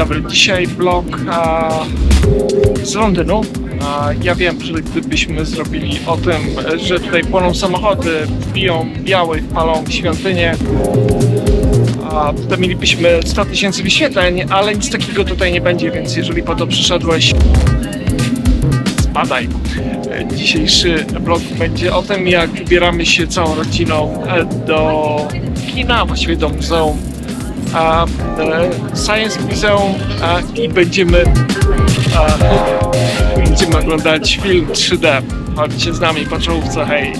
dobry. Dzisiaj vlog a, z Londynu. A, ja wiem, że gdybyśmy zrobili o tym, że tutaj płoną samochody, biją białych, palą świątynię, to mielibyśmy 100 tysięcy wyświetleń, ale nic takiego tutaj nie będzie, więc jeżeli po to przyszedłeś, spadaj. Dzisiejszy vlog będzie o tym, jak wybieramy się całą rodziną e, do kina, właściwie do muzeum Science Museum i będziemy, będziemy oglądać film 3D. Chodźcie z nami po czołówce, hej!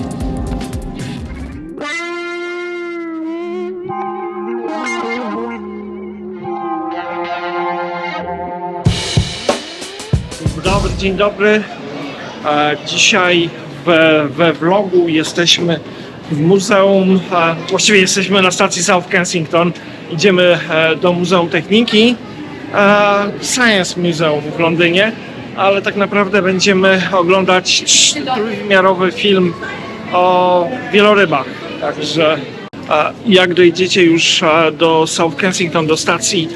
Dobry, dzień dobry. E, Dzisiaj we, we vlogu jesteśmy w muzeum, e, właściwie jesteśmy na stacji South Kensington. Idziemy e, do Muzeum Techniki, e, Science Museum w Londynie, ale tak naprawdę będziemy oglądać trójwymiarowy film o wielorybach. Także e, jak dojdziecie już do South Kensington, do stacji,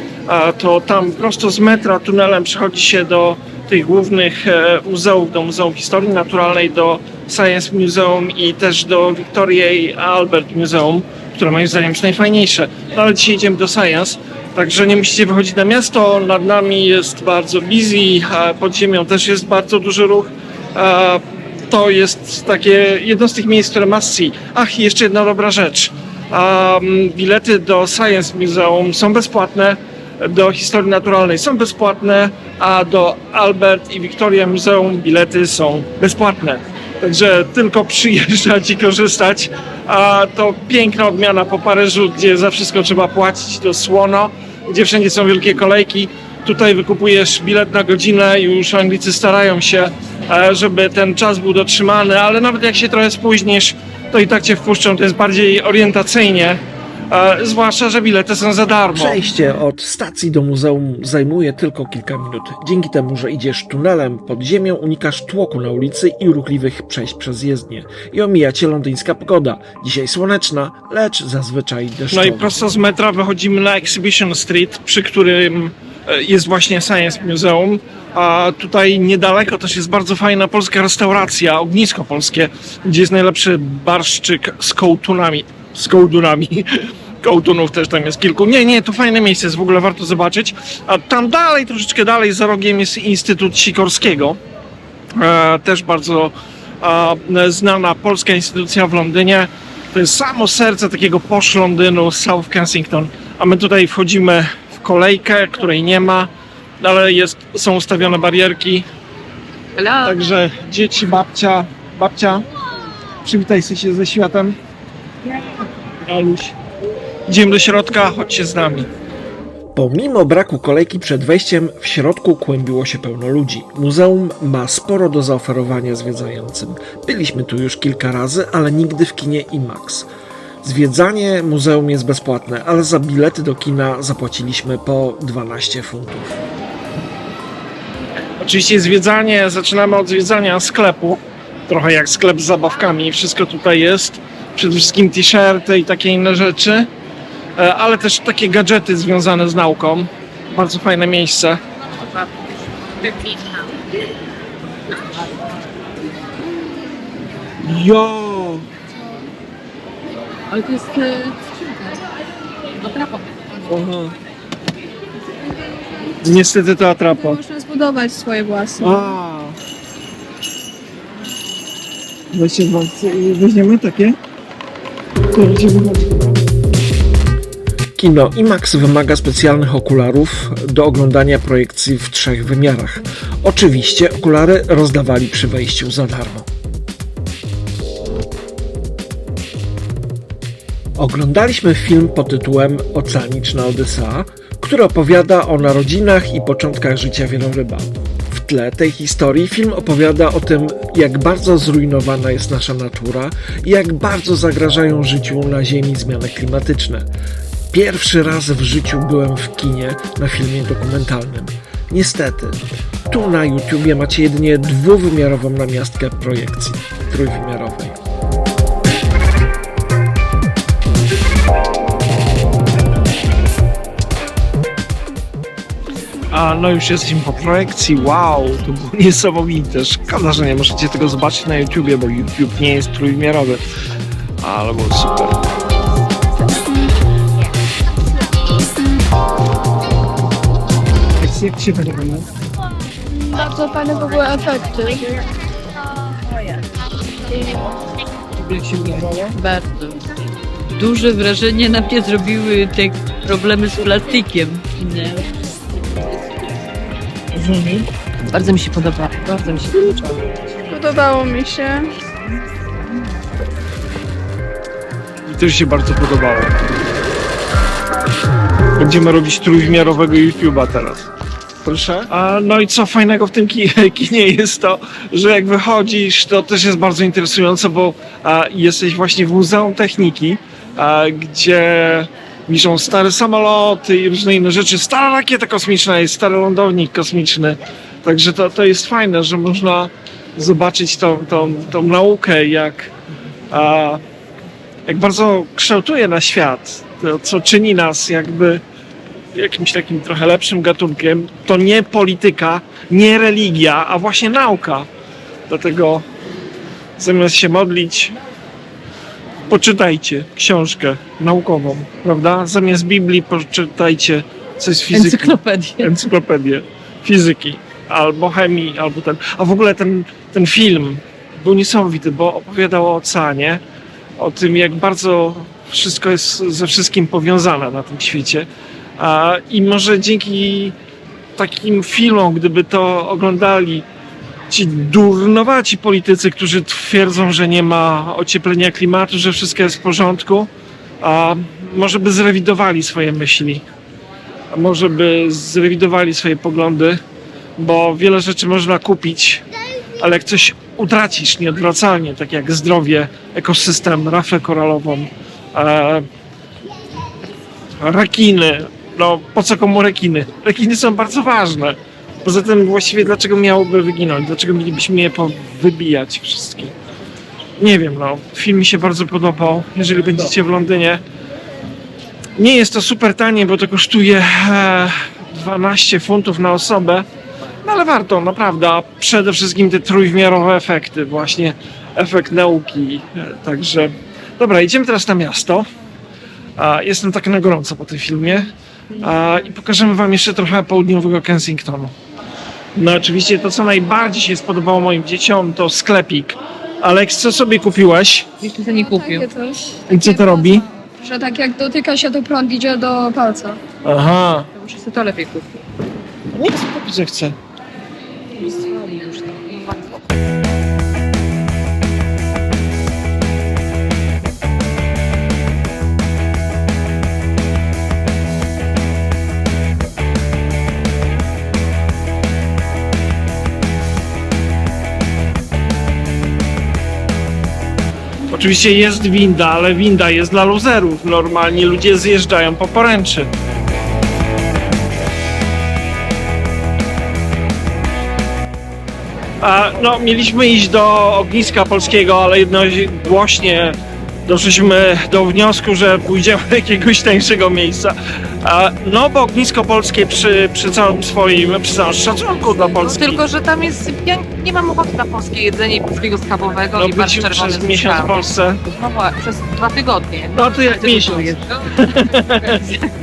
to tam prosto z metra tunelem przechodzi się do tych głównych muzeów, do Muzeum Historii Naturalnej, do Science Museum i też do Victoria Albert Museum, które moim zdaniem jest najfajniejsze. No ale dzisiaj idziemy do Science, także nie musicie wychodzić na miasto. Nad nami jest bardzo busy, pod ziemią też jest bardzo duży ruch. To jest takie jedno z tych miejsc, które must see. Ach, i jeszcze jedna dobra rzecz. Bilety do Science Museum są bezpłatne, do Historii Naturalnej są bezpłatne, a do Albert i Victoria Muzeum bilety są bezpłatne. Także tylko przyjeżdżać i korzystać. A to piękna odmiana po Paryżu, gdzie za wszystko trzeba płacić do słono, gdzie wszędzie są wielkie kolejki. Tutaj wykupujesz bilet na godzinę już Anglicy starają się, e, żeby ten czas był dotrzymany, ale nawet jak się trochę spóźnisz, to i tak cię wpuszczą, to jest bardziej orientacyjnie. E, Zwłaszcza, że bilety są za darmo. Przejście od stacji do muzeum zajmuje tylko kilka minut. Dzięki temu, że idziesz tunelem pod ziemią, unikasz tłoku na ulicy i ruchliwych przejść przez jezdnię. I omijacie londyńska pogoda. Dzisiaj słoneczna, lecz zazwyczaj deszczowa. No i prosto z metra wychodzimy na Exhibition Street, przy którym e, jest właśnie Science Museum. A tutaj niedaleko też jest bardzo fajna polska restauracja, ognisko polskie, gdzie jest najlepszy barszczyk z kołtunami. Z kołtunami. Kołtunów też tam jest kilku. Nie, nie, to fajne miejsce jest, w ogóle warto zobaczyć. A tam dalej, troszeczkę dalej, za rogiem jest Instytut Sikorskiego. E, też bardzo e, znana polska instytucja w Londynie. To jest samo serce takiego posz Londynu, South Kensington. A my tutaj wchodzimy w kolejkę, której nie ma, ale jest, są ustawione barierki. Hello. Także dzieci, babcia, babcia, przywitaj się ze światem. Aluś. Idziemy do środka, chodźcie z nami. Pomimo braku kolejki przed wejściem, w środku kłębiło się pełno ludzi. Muzeum ma sporo do zaoferowania zwiedzającym. Byliśmy tu już kilka razy, ale nigdy w kinie IMAX. Zwiedzanie muzeum jest bezpłatne, ale za bilety do kina zapłaciliśmy po 12 funtów. Oczywiście zwiedzanie, zaczynamy od zwiedzania sklepu. Trochę jak sklep z zabawkami, wszystko tutaj jest. Przede wszystkim t-shirty i takie inne rzeczy, ale też takie gadżety związane z nauką. Bardzo fajne miejsce. Jo! Ale to jest e, skrzynka. Atrapa. Niestety to atrapa. Można zbudować swoje własne. A. Weźcie, weźmiemy takie? To będzie wychodzić. Kino IMAX wymaga specjalnych okularów do oglądania projekcji w trzech wymiarach. Oczywiście okulary rozdawali przy wejściu za darmo. Oglądaliśmy film pod tytułem Oceaniczna Odysea, który opowiada o narodzinach i początkach życia wieloryba. W tle tej historii film opowiada o tym, jak bardzo zrujnowana jest nasza natura i jak bardzo zagrażają życiu na Ziemi zmiany klimatyczne. Pierwszy raz w życiu byłem w kinie na filmie dokumentalnym. Niestety, tu na YouTubie macie jedynie dwuwymiarową namiastkę projekcji trójwymiarowej. A no już jesteśmy po projekcji. Wow, to było niesamowite. Szkoda, że nie możecie tego zobaczyć na YouTubie, bo YouTube nie jest trójwymiarowy. Ale było super. Jak ci się podoba? Bardzo fajne w ogóle efekty. Jak się podobało? Bardzo. Duże wrażenie na mnie zrobiły te problemy z plastikiem. Nie. Bardzo mi się podoba. Bardzo mi się podoba. Podobało mi się. Mi też się bardzo podobało. Będziemy robić trójwymiarowego YouTube'a teraz. Proszę. A, no i co fajnego w tym ki- kinie jest to, że jak wychodzisz, to też jest bardzo interesujące, bo a, jesteś właśnie w Muzeum Techniki, a, gdzie wiszą stare samoloty i różne inne rzeczy. Stara rakieta kosmiczna jest, stary lądownik kosmiczny. Także to, to jest fajne, że można zobaczyć tą, tą, tą naukę, jak, a, jak bardzo kształtuje na świat, to co czyni nas jakby jakimś takim trochę lepszym gatunkiem, to nie polityka, nie religia, a właśnie nauka. Dlatego zamiast się modlić, poczytajcie książkę naukową, prawda? Zamiast Biblii poczytajcie coś z fizyki Encyklopedię. encyklopedię fizyki albo chemii, albo ten. A w ogóle ten, ten film był niesamowity, bo opowiadał o oceanie, o tym, jak bardzo wszystko jest ze wszystkim powiązane na tym świecie. I może dzięki takim filmom, gdyby to oglądali ci durnowaci politycy, którzy twierdzą, że nie ma ocieplenia klimatu, że wszystko jest w porządku, a może by zrewidowali swoje myśli a może by zrewidowali swoje poglądy, bo wiele rzeczy można kupić, ale jak coś utracisz nieodwracalnie, tak jak zdrowie, ekosystem, rafę koralową, e, rekiny, no po co komu rekiny? Rekiny są bardzo ważne. Poza tym właściwie dlaczego miałoby wyginąć? Dlaczego mielibyśmy je wybijać wszystkie? Nie wiem, no. Film mi się bardzo podobał. Jeżeli będziecie w Londynie, nie jest to super tanie, bo to kosztuje e, 12 funtów na osobę, no ale warto, naprawdę. A przede wszystkim te trójwymiarowe efekty, właśnie efekt nauki. E, Także, dobra, idziemy teraz na miasto. Jestem tak na gorąco po tym filmie. I pokażemy Wam jeszcze trochę południowego Kensingtonu. No oczywiście to, co najbardziej się spodobało moim dzieciom, to sklepik. Aleks, co sobie kupiłeś? Jeszcze to nie kupił. Takie coś. I co to robi? Że tak jak dotyka się, to prąd idzie do palca. Aha. To muszę sobie to lepiej kupić. Nie chcę kupić, że chcę. Oczywiście jest winda, ale winda jest dla luzerów. Normalnie ludzie zjeżdżają po poręczy. A, no, mieliśmy iść do ogniska polskiego, ale jednogłośnie doszliśmy do wniosku, że pójdziemy do jakiegoś tańszego miejsca. No, bo ognisko polskie przy, przy całym swoim, przy całym szacunku dla Polski. Tylko, że tam jest. Ja nie mam ochoty na polskie jedzenie i polskiego schabowego no, i być czerwony przez miesiąc w. Polsce. No właśnie, przez dwa tygodnie. No to jak miesiąc.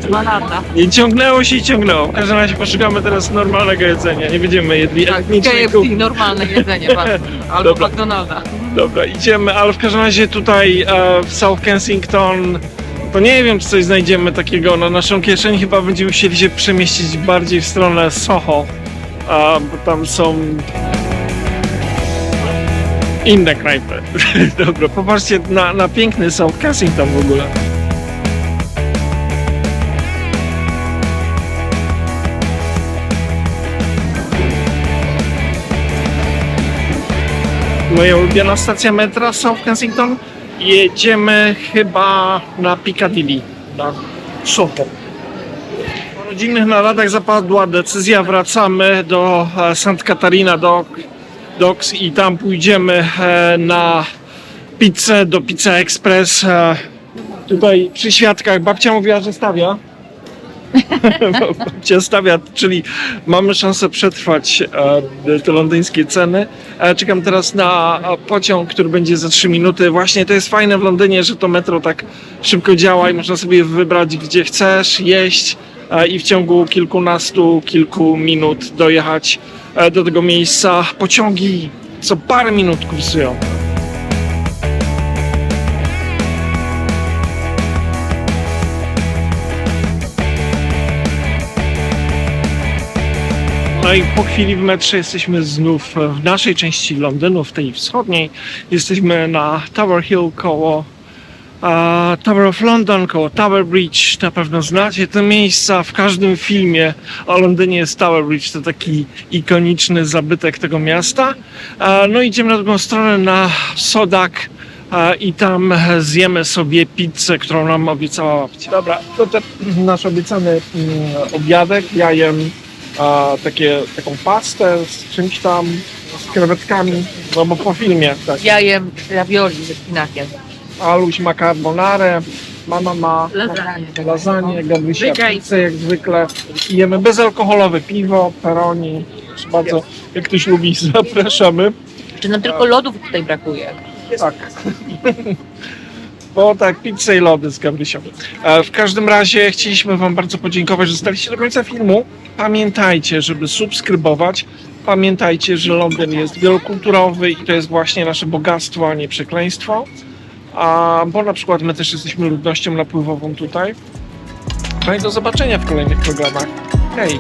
Dwa lata. I ciągnęło się i ciągnęło. W każdym razie poszukamy teraz normalnego jedzenia. Nie będziemy jedli Tak, KFC, kuchni. normalne jedzenie bardzo. Albo Dobra. McDonalda. Dobra, idziemy, ale w każdym razie tutaj e, w South Kensington to nie wiem, czy coś znajdziemy takiego na naszą kieszeń. Chyba będziemy musieli się przemieścić bardziej w stronę Soho, a, bo tam są inne knajpy. Dobra, popatrzcie na, na piękny South Kensington w ogóle. Moja ulubiona stacja metra South Kensington. Jedziemy chyba na Piccadilly, na Soho. Po rodzinnych naradach zapadła decyzja, wracamy do e, St. Katarina Dock, Docks i tam pójdziemy e, na pizzę do Pizza Express. E, Tutaj przy świadkach babcia mówiła, że stawia. Cię stawia, czyli mamy szansę przetrwać e, te londyńskie ceny. E, czekam teraz na e, pociąg, który będzie za 3 minuty. Właśnie to jest fajne w Londynie, że to metro tak szybko działa i można sobie wybrać gdzie chcesz, jeść i w ciągu kilkunastu, kilku minut dojechać do tego miejsca. Pociągi co parę minut kursują. No i po chwili w metrze jesteśmy znów w naszej części Londynu, w tej wschodniej. Jesteśmy na Tower Hill koło Tower of London, koło Tower Bridge. Na pewno znacie te miejsca. W każdym filmie o Londynie jest Tower Bridge. To taki ikoniczny zabytek tego miasta. No idziemy na drugą stronę na Sodak i tam zjemy sobie pizzę, którą nam obiecała babcia. Dobra, to ten nasz obiecany mm, obiadek. Ja jem a, takie, taką pastę z czymś tam, z krewetkami, no bo po filmie. Tak. Ja jem ravioli ze szpinakiem. Aluś ma carbonarę, mama ma Lasagne. lasagne, Gabrysia pizzę jak zwykle. I jemy bezalkoholowe piwo, peroni. Bardzo, jak ktoś lubi, zapraszamy. Czy nam tylko lodów tutaj brakuje? Tak. Bo tak, pizzę i lody z Gabrysią. E, W każdym razie chcieliśmy Wam bardzo podziękować, że zostaliście do końca filmu. Pamiętajcie, żeby subskrybować. Pamiętajcie, że Londyn jest wielokulturowy i to jest właśnie nasze bogactwo, a nie przekleństwo. A, bo na przykład my też jesteśmy ludnością napływową tutaj. No i do zobaczenia w kolejnych programach. Hej!